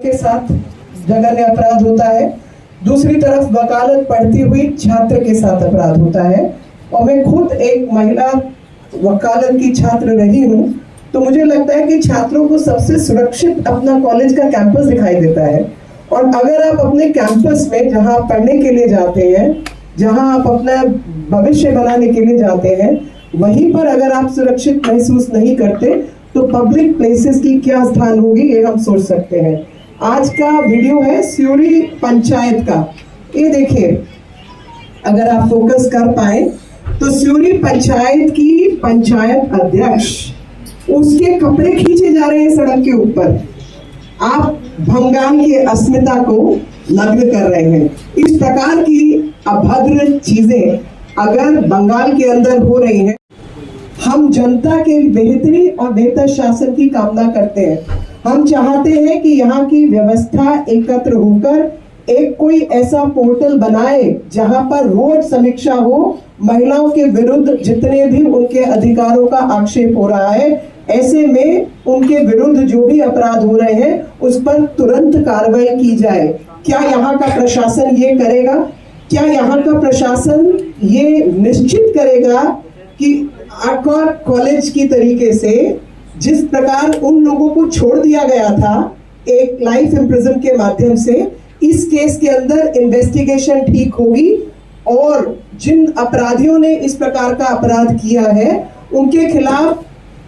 के साथ जघन्य अपराध होता है। दूसरी तरफ़ वकालत पढ़ती हुई छात्र के साथ अपराध होता है। और मैं खुद एक महिला वकालत की छात्र रही हूँ तो मुझे लगता है कि छात्रों को सबसे सुरक्षित अपना कॉलेज का कैंपस दिखाई देता है। और अगर आप अपने कैंपस में जहाँ पढ़ने के लिए जाते हैं, जहाँ आप अपना भविष्य बनाने के लिए जाते हैं, वहीं पर अगर आप सुरक्षित महसूस नहीं करते तो पब्लिक प्लेसेस की क्या स्थान होगी ये हम सोच सकते हैं। आज का वीडियो है स्यूरी पंचायत का। ये देखिए, अगर आप फोकस कर पाए तो स्यूरी पंचायत की पंचायत अध्यक्ष, उसके कपड़े खींचे जा रहे हैं सड़क के ऊपर। आप बंगाल की अस्मिता को नग्न कर रहे हैं। इस प्रकार की अभद्र चीज़ें अगर बंगाल के अंदर हो रही हैं, हम जनता के बेहतरी और बेहतर शासन की कामना करते हैं। हम चाहते हैं कि यहाँ की व्यवस्था एकत्र होकर एक कोई ऐसा पोर्टल बनाए जहाँ पर रोज समीक्षा हो। महिलाओं के विरुद्ध जितने भी उनके अधिकारों का आक्षेप हो रहा है, ऐसे में उनके विरुद्ध जो भी अपराध हो रहे हैं, उस पर तुरंत कार्रवाई की जाए। क्या यहाँ का प्रशासन ये करेगा? क्या यहाँ का प्रशासन ये निश्चित करेगा कि आकॉर कॉलेज की तरीके से जिस प्रकार उन लोगों को छोड़ दिया गया था, एक लाइफ इम्प्रिजन के माध्यम से, इस केस के अंदर इन्वेस्टिगेशन ठीक होगी और जिन अपराधियों ने इस प्रकार का अपराध किया है, उनके खिलाफ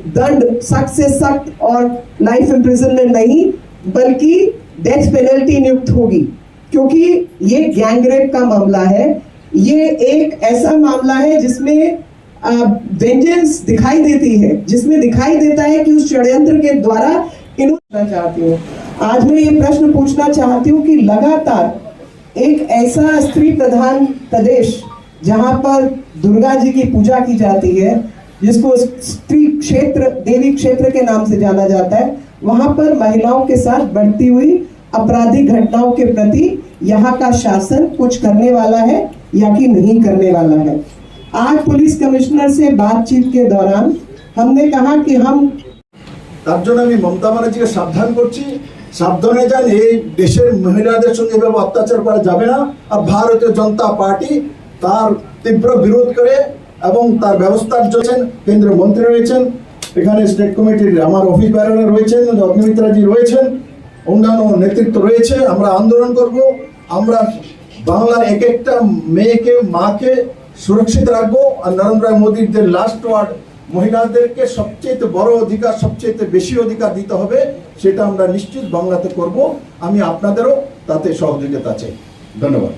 दंड सख्त से सख्त और लाइफ इम्प्रिजन में नहीं, बल्कि डेथ पेनल्टी नियुक्त होगी। क्योंकि ये गैंगरेप का मामला है। ये एक ऐसा मामला है जिसमें वेंजेंस दिखाई देती है, जिसमें दिखाई देता है कि उस षड्यंत्र के द्वारा इन्होंने चाहती हूँ। आज मैं ये प्रश्न पूछना चाहती हूँ कि लगातार एक ऐसा स्त्री प्रधान प्रदेश, जहाँ पर दुर्गा जी की पूजा की जाती है, जिसको स्त्री क्षेत्र, देवी क्षेत्र के नाम से जाना जाता है, वहाँ पर महिलाओं के साथ बढ़ती हुई आपराधिक घटनाओं के प्रति यहाँ का शासन कुछ करने वाला है या कि नहीं करने वाला है? आज पुलिस कमिश्नर से बातचीत के दौरान हमने कहा कि हम তার জন্য আমি মমতা ব্যানার্জিকে সাবধান করছি সাবধানে যান এই দেশের মহিলাদের সঙ্গে এভাবে অত্যাচার করা যাবে না আর ভারতীয় জনতা পার্টি তার তীব্র বিরোধ করে এবং তার ব্যবস্থার জন্য কেন্দ্রীয় মন্ত্রী রয়েছেন এখানে স্টেট কমিটির আমার অফিস বাইরে রয়েছেন অগ্নিমিত্রাজি রয়েছেন অন্যান্য নেতৃত্ব রয়েছে আমরা আন্দোলন করব আমরা বাংলার এক একটা মেয়েকে মাকে সুরক্ষিত রাখব। আর নরেন্দ্র মোদীর যে লাস্ট ওয়ার্ড মহিলাদেরকে সবচেয়ে বড় অধিকার, সবচেয়ে বেশি অধিকার দিতে হবে, সেটা আমরা নিশ্চিত বাংলাতে করব। আমি আপনাদেরও তাতে সহযোগিতা চাই। ধন্যবাদ।